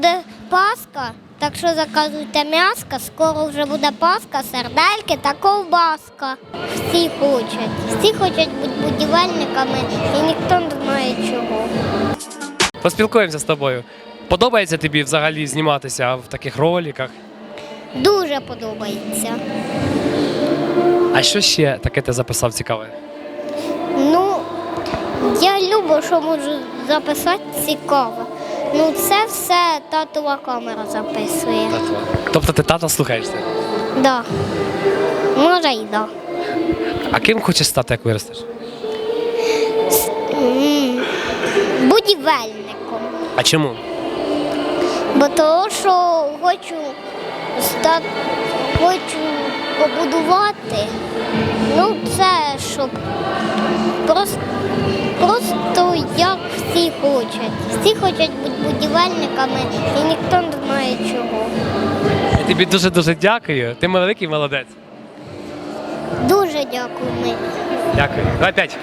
Буде Пасха, так що заказуйте м'яско, скоро вже буде Пасха, сердельки та ковбаска. Всі хочуть. Всі хочуть бути будівельниками і ніхто не знає чого. Поспілкуємося з тобою. Подобається тобі взагалі зніматися в таких роликах? Дуже подобається. А що ще таке ти записав цікаве? Ну, я люблю, що можу записати цікаво. Ну, це все татова камера записує. Тобто ти тата слухаєшся? Да. Може й да. А ким хочеш стати, як виростеш? М, Будівельником. А чому? Бо того, що хочу стати, хочу побудувати. Ну, це щоб просто, просто як хочуть. Всі хочуть бути будівельниками і ніхто не знає чого. Я тобі дуже-дуже дякую. Ти великий молодець. Дуже дякую. Мені. Дякую. Давай п'ять.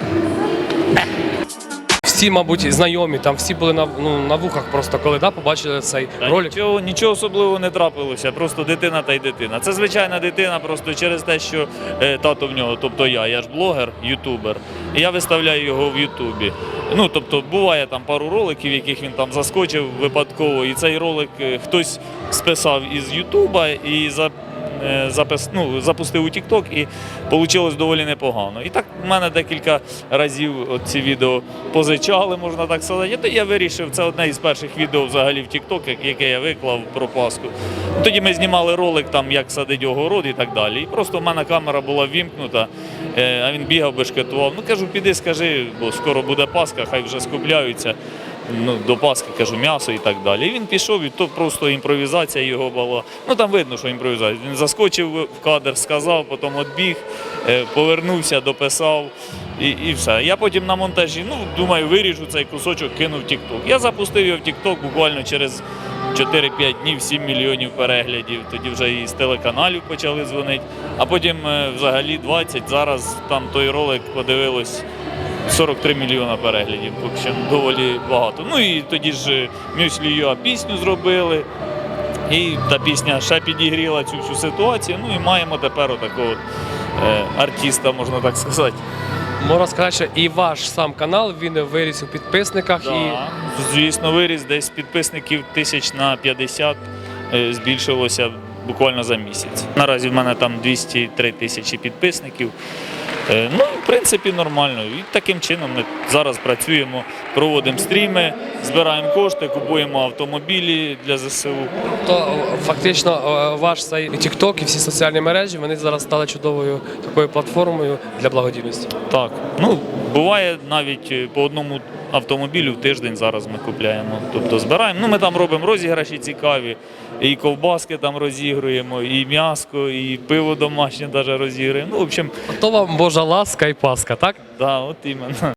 Всі, мабуть, знайомі, там всі були на, ну, на вухах просто, коли да, побачили цей Та ролик. Нічого, нічого особливого не трапилося, просто дитина та й дитина. Це звичайна дитина, просто через те, що е, тато в нього, тобто я, я ж блогер, ютубер, і я виставляю його в Ютубі. Ну, тобто, буває там пару роликів, яких він там заскочив випадково, і цей ролик е, хтось списав із Ютуба і за. Е, Запис, ну, запустив у TikTok і вийшло доволі непогано. І так в мене декілька разів ці відео позичали, можна так сказати. Я вирішив, це одне із перших відео взагалі в TikTok, як- яке я виклав про Пасху. Тоді ми знімали ролик, там, як садить огород і так далі. І просто в мене камера була ввімкнута, е, а він бігав, бешкетував. Ну кажу, піди, скажи, бо скоро буде Пасха, хай вже скупляються. Ну, до Пасхи кажу, м'ясо і так далі. І він пішов, і то просто імпровізація його була. Ну там видно, що імпровізація. Він заскочив в кадр, сказав, потім відбіг, е, повернувся, дописав і, і все. Я потім на монтажі, ну думаю, виріжу цей кусочок, кинув TikTok. Я запустив його в TikTok буквально через 4-5 днів 7 мільйонів переглядів. Тоді вже і з телеканалів почали дзвонити. А потім е, взагалі 20. Зараз там той ролик подивилось 43 мільйона переглядів, в общем, доволі багато. Ну і тоді ж Мюслі Юа пісню зробили. І та пісня ще підігріла цю всю ситуацію. Ну і маємо тепер отакого от, е, артиста, можна так сказати. Можна сказати, що і ваш сам канал він виріс у підписниках і Звісно, виріс десь підписників тисяч на 50 е, збільшилося буквально за місяць. Наразі в мене там 203 тисячі підписників. Е, Ну, в принципі, нормально. І таким чином ми зараз працюємо, проводимо стріми, збираємо кошти, купуємо автомобілі для ЗСУ. то е, фактично е, ваш цей TikTok і всі соціальні мережі вони зараз стали чудовою такою платформою для благодійності. Так, ну буває навіть е, по одному автомобілю в тиждень зараз ми купляємо. Тобто збираємо. Ну ми там робимо розіграші цікаві, і ковбаски там розігруємо, і м'яско, і пиво домашнє навіть розігруємо. Ну, в общем, То вам Божа ласка і Пасха, так? да, от іменно.